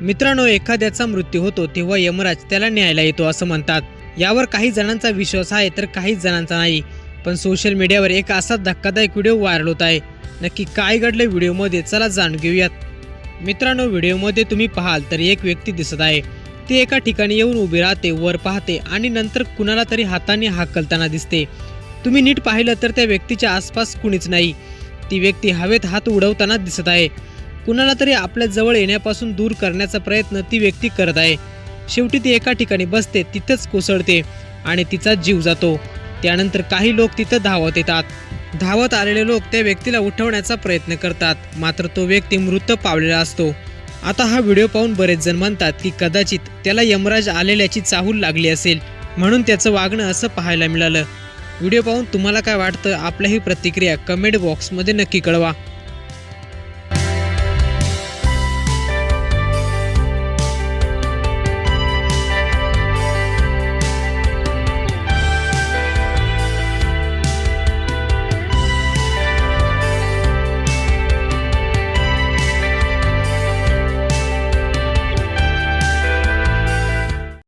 मित्रांनो एखाद्याचा मृत्यू होतो तेव्हा यमराज त्याला न्यायला येतो असं म्हणतात. यावर काही जणांचा विश्वास आहे तर काही जणांचा नाही. पण सोशल मीडियावर एक असा धक्कादायक व्हिडिओ व्हायरल होत आहे. नक्की काय घडलं व्हिडिओमध्ये चला जाणून घेऊयात. मित्रांनो व्हिडिओमध्ये तुम्ही पाहाल तर एक व्यक्ती दिसत आहे. ती एका ठिकाणी येऊन उभी राहते वर पाहते आणि नंतर कुणाला तरी हाताने हाकलताना दिसते. तुम्ही नीट पाहिलं तर त्या व्यक्तीच्या आसपास कुणीच नाही. ती व्यक्ती हवेत हात उडवताना दिसत आहे. कुणाला तरी आपल्या जवळ येण्यापासून दूर करण्याचा प्रयत्न ती व्यक्ती करत आहे. शेवटी ती एका ठिकाणी बसते तिथंच कोसळते आणि तिचा जीव जातो. त्यानंतर काही लोक तिथं धावत येतात. धावत आलेले लोक त्या व्यक्तीला उठवण्याचा प्रयत्न करतात. मात्र तो व्यक्ती मृत पावलेला असतो. आता हा व्हिडिओ पाहून बरेच जण म्हणतात की कदाचित त्याला यमराज आलेल्याची चाहूल लागली असेल. म्हणून त्याचं वागणं असं पाहायला मिळालं. व्हिडिओ पाहून तुम्हाला काय वाटतं? आपल्याही प्रतिक्रिया कमेंट बॉक्समध्ये नक्की कळवा.